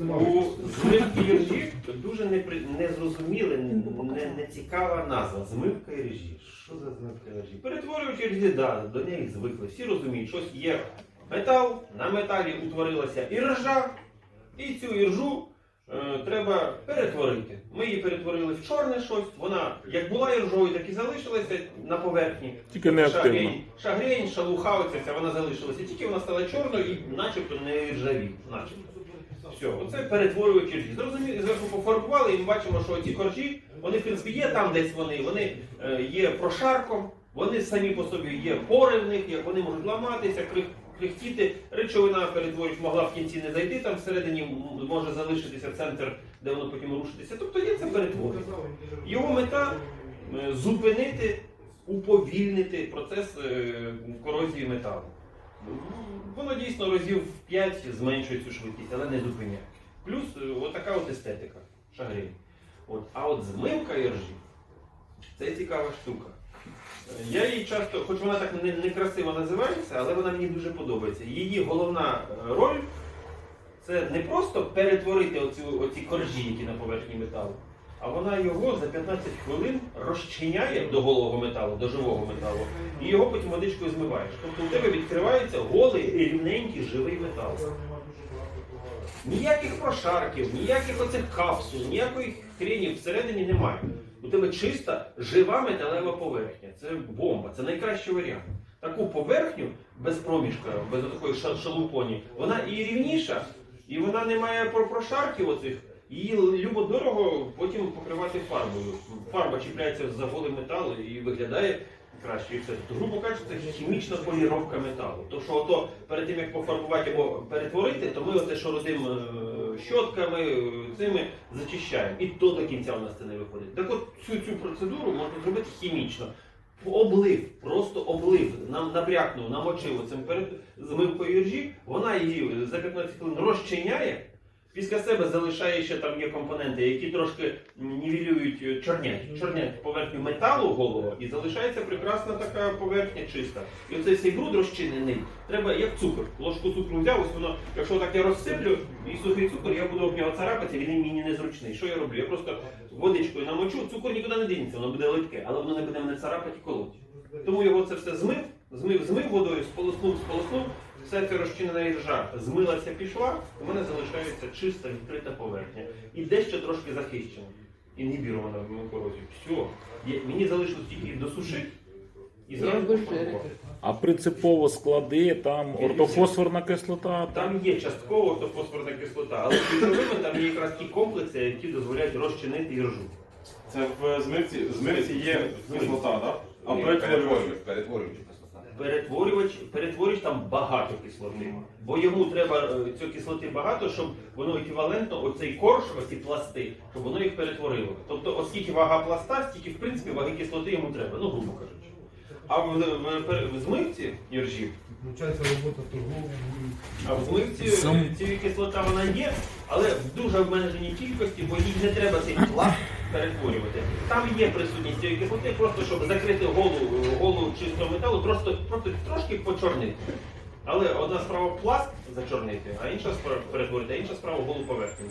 У змивки іржі дуже непри- незрозуміле, не, не цікава назва. Змивка іржі. Що за змивка іржі? Перетворюють іржі, да, до неї звикли. Всі розуміють, щось є метал, на металі утворилася іржа, і цю іржу е, треба перетворити. Ми її перетворили в чорне щось, вона як була іржою, так і залишилася на поверхні. Тільки не активно. Шагрень, шалуха, оця вона залишилася. Тільки вона стала чорною і начебто не ржаві. Начебто. Все, оце перетворюють іржі. Зрозуміло, зверху пофарбували і ми бачимо, що ці коржі, вони в принципі є там десь вони, вони е, є прошарком, вони самі по собі є пори в них, як вони можуть ламатися, крих, крихтіти. Речовина перетворюють, могла в кінці не зайти, там всередині може залишитися центр, де воно потім рушитися. Тобто є це перетворення. Його мета е, зупинити, уповільнити процес е, корозії металу. Дійсно разів в 5 зменшує цю швидкість, але не зупиняє. Плюс е, отака от естетика шагрень. От. А от змивка іржі це цікава штука. Я її часто, хоч вона так не, некрасиво називається, але вона мені дуже подобається. Її головна е, роль це не просто перетворити оцю, оці коржі, які на поверхні металу, а вона його за 15 хвилин розчиняє до голого металу, до живого металу, і його потім водичкою змиваєш. Тобто у тебе відкривається голий, рівненький живий метал. Ніяких прошарків, ніяких оцих капсул, ніякої хрені всередині немає. У тебе чиста, жива металева поверхня. Це бомба, це найкращий варіант. Таку поверхню без проміжка, без такої шалупоні, вона і рівніша, і вона не має прошарків оцих. Її любо-дорого потім покривати фарбою. Фарба чіпляється за голий метал і виглядає краще. І все. Грубо кажучи, це хімічна поліровка металу. То що ото перед тим як пофарбувати або перетворити, то ми оце що родим е, щотками, цими зачищаємо. І то до кінця у нас це не виходить. Так от цю цю процедуру можна зробити хімічно. Облив, просто облив, нам набрякнув, намочив цим перед змивкою іржі, вона її за 15 хвилин розчиняє. Після себе залишає ще там є компоненти, які трошки нівелюють, чорнять, чорнять поверхню металу голого, і залишається прекрасна така поверхня чиста. І оцей цей бруд розчинений. Треба як цукор. Ложку цукру взяв, ось воно, якщо так я розсиплю, і сухий цукор, я буду об нього царапатися, він мені незручний. Що я роблю? Я просто водичкою намочу, цукор нікуди не дінеться, воно буде липке, але воно не буде мене царапати і колоти. Тому його це все змив, змив, змив водою, сполоснув, сполоснув, все це розчинена іржа змилася, пішла, у мене залишається чиста відкрита поверхня. І дещо трошки захищена. Інгібірована в корозі. Все. Є- Мені залишилось тільки досушити і зразу. А принципово склади, там ортофосфорна кислота. Там є частково фосфорна кислота, але ключовими там є якраз ті комплекси, які дозволяють розчинити іржу. Це в змивці, в змивці є кислота, так? А перетворюють кислота. Перетворювач, перетворювач там багато кислоти. Бо йому треба е, цієї кислоти багато, щоб воно еквівалентно, оцей корж, оці пласти, щоб воно їх перетворило. Тобто, оскільки вага пласта, стільки в принципі ваги кислоти йому треба, ну грубо кажучи. А в, в, в, в змивці іржі, Включається робота торгової. а в змивці Сам- цієї кислота вона є, але в дуже обмеженій кількості, бо їй не треба цей пласт перетворювати. Там є присутність цієї кислоти, просто щоб закрити голу, голу чистого металу, просто, просто трошки почорнити. Але одна справа пласт зачорнити, а інша справа перетворити, а інша справа голу поверхню.